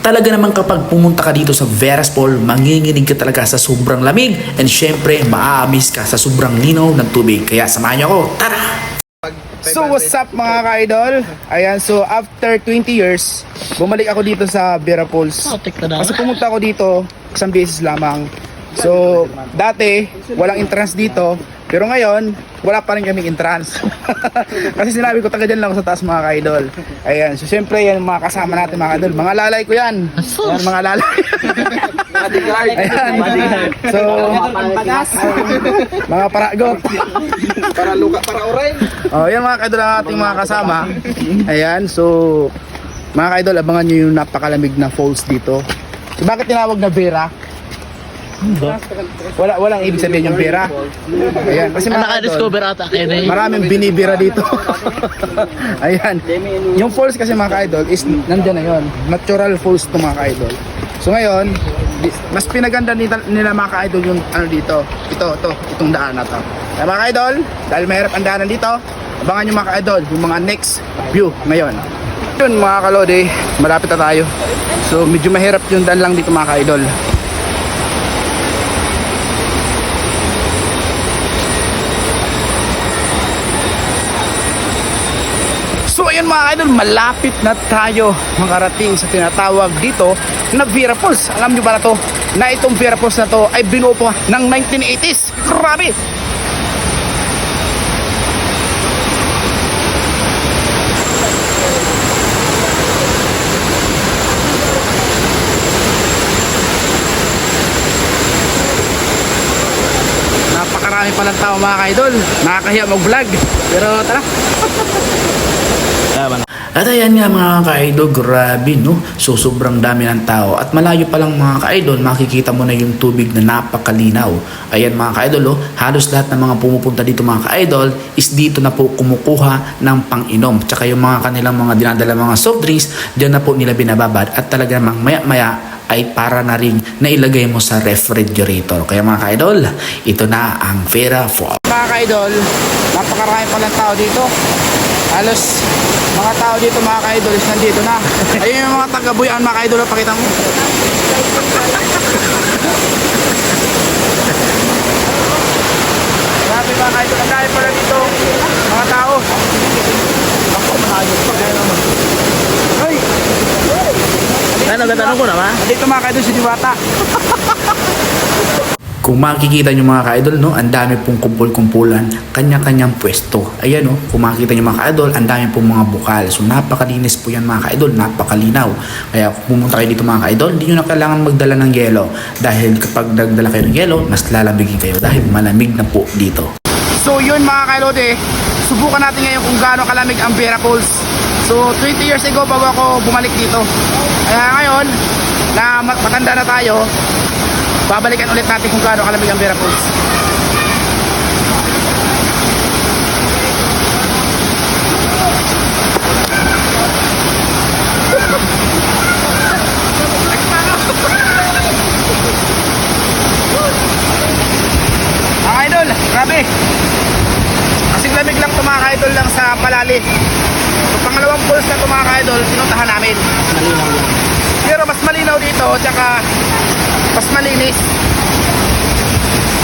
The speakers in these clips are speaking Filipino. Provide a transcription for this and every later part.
Talaga naman kapag pumunta ka dito sa Veras Fall, manginginig ka talaga sa sobrang lamig and syempre maaamis ka sa sobrang linaw ng tubig. Kaya samahan niyo ako, tara! So what's up mga ka-idol? Ayan, so after 20 years, bumalik ako dito sa Vera Falls. Kasi pumunta ako dito isang beses lamang. So, dati, walang entrance dito. Pero ngayon, wala pa rin kaming entrance. Kasi sinabi ko, taga dyan lang ako sa taas mga ka-idol. Ayan, so syempre, yan mga kasama natin mga ka-idol. Mga lalay ko yan. Yan, mga lalay. Ayan. So, mga paragot. Para luka, para oray. Oh, yan mga kaidol ang ating mga kasama. Ayan, so mga kaidol, abangan nyo yung napakalamig na falls dito. So, bakit tinawag na Vera? Wala walang ibig sabihin yung Vera. Ayan, kasi mga kaidol, Naka-discover ata kayo na maraming binibira dito. Ayan. Yung falls kasi mga kaidol is nandiyan na yon. Natural falls to mga kaidol. So ngayon, mas pinaganda nila, nila mga kaidol yung ano dito. Ito, ito, itong daan na to. Kaya mga kaidol, dahil mahirap ang daanan dito, abangan nyo mga kaidol yung mga next view ngayon. Yun mga kalode, malapit na tayo. So medyo mahirap yung daan lang dito mga kaidol. So ayun mga idol, malapit na tayo makarating sa tinatawag dito na Vera Falls. Alam nyo ba na to? Na itong Vera Falls na to ay binuo pa ng 1980s. Grabe! Napakarami palang tao mga idol. Nakakahiya mag-vlog. Pero tara, At ayan nga mga ka-idol, grabe no. So sobrang dami ng tao. At malayo pa lang mga ka-idol, makikita mo na yung tubig na napakalinaw. Ayan mga ka-idol, oh, halos lahat ng mga pumupunta dito mga ka-idol is dito na po kumukuha ng pang-inom. Tsaka yung mga kanilang mga dinadala mga soft drinks, dyan na po nila binababad. At talaga namang maya-maya ay para na rin nailagay mo sa refrigerator. Kaya mga ka-idol, ito na ang Vera Fall. mga ka-idol, napakarami palang tao dito. Halos mga tao dito mga ka-idol is nandito na. Ayun yung mga taga-buyan mga ka-idol, pakita mo. Grabe mga ka-idol, ang dami pala dito. Mga tao. Ako, mahayos pa. Kaya naman. Hoy! Ano, gatanong ko na ba? Dito mga ka-idol si Diwata. Kung makikita nyo mga ka-idol, no, ang dami pong kumpul-kumpulan, kanya-kanyang pwesto. Ayan, no, kung makikita nyo mga ka-idol, ang dami pong mga bukal. So, napakalinis po yan mga ka-idol, napakalinaw. Kaya kung pumunta kayo dito mga ka-idol, hindi nyo na kailangan magdala ng yelo. Dahil kapag nagdala kayo ng yelo, mas lalamigin kayo dahil malamig na po dito. So yun mga kailote, subukan natin ngayon kung gaano kalamig ang Vera. So 20 years ago bago ako bumalik dito. Kaya ngayon, na mat- matanda na tayo, babalikan ulit natin kung gaano kalamig ang Vera Falls. Mga idol, grabe. Kasing lamig lang to mga idol lang sa Palali. So, pangalawang pulse na to mga idol, pinuntahan namin. Pero mas malinaw dito, tsaka mas malinis.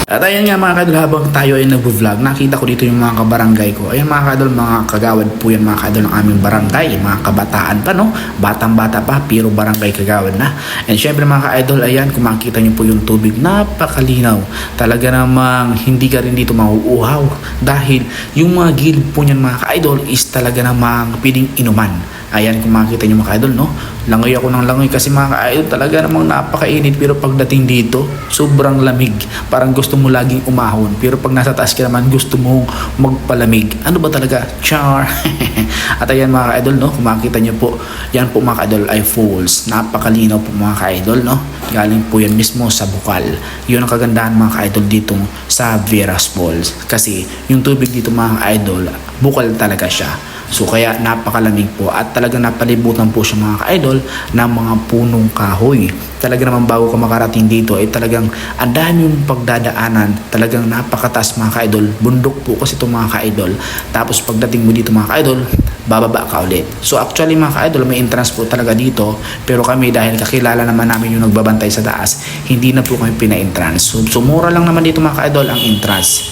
At ayan nga mga kadol, habang tayo ay nag-vlog, nakita ko dito yung mga kabarangay ko. Ayan mga kadol, mga kagawad po yan mga kadol ng aming barangay. Mga kabataan pa no, batang-bata pa, pero barangay kagawad na. And syempre mga ka-idol, ayan, kung makikita niyo po yung tubig, napakalinaw. Talaga namang hindi ka rin dito mauuhaw. Dahil yung mga gilid po niyan mga ka-idol is talaga namang piling inuman. Ayan, kung makikita niyo mga ka-idol, no? Langoy ako ng langoy kasi mga ka-idol talaga namang napakainit pero pagdating dito, sobrang lamig. Parang gusto mo laging umahon. Pero pag nasa taas ka naman, gusto mong magpalamig. Ano ba talaga? Char! At ayan mga ka-idol, no? Kung makikita niyo po, yan po mga ka-idol ay falls. Napakalinaw po mga ka-idol, no? Galing po yan mismo sa Bukal. Yun ang kagandahan mga ka-idol dito sa Veras Falls. Kasi yung tubig dito mga ka-idol, bukal talaga siya. So kaya napakalamig po at talaga napalibutan po siya mga ka-idol ng mga punong kahoy. Talaga naman bago ka makarating dito ay talagang ang dami yung pagdadaanan. Talagang napakataas mga ka-idol. Bundok po kasi itong mga ka-idol. Tapos pagdating mo dito mga ka-idol, bababa ka ulit. So actually mga ka-idol, may entrance po talaga dito. Pero kami dahil kakilala naman namin yung nagbabantay sa taas, hindi na po kami pina-entrance. So, so mura lang naman dito mga ka-idol ang entrance.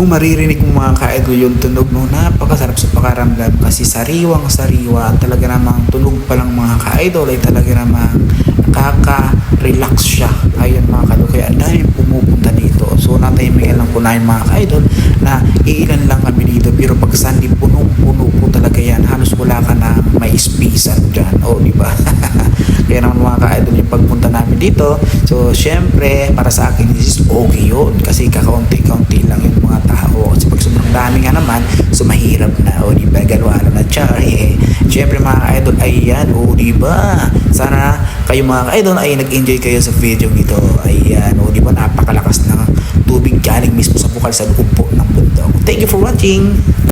Kung maririnig mo mga ka-idol yung tunog no, napakasarap sa pakaramdam kasi sariwang sariwa talaga namang tunog pa lang mga ka-idol ay talaga namang nakaka-relax siya. Ayun mga ka-idol kaya daming pumupunta dito. So natahimikan lang po namin mga ka-idol na iilan lang kami dito. Pero pag Sunday punong-puno wala ka na may space dyan. O di ba? Kaya naman mga ka-idol yung pagpunta namin dito so syempre para sa akin this is okay yun. Kasi kakaunti-kaunti lang yung mga tao. Kasi pag sobrang dami nga naman so mahirap na. O di ba? Galwa na. Chari eh syempre mga ka-idol ayan. O di ba? Sana kayo mga ka-idol ay nag-enjoy kayo sa video nito. Ayan. O di ba? Napakalakas ng tubig galing mismo sa bukal sa loob po ng bundok. Thank you for watching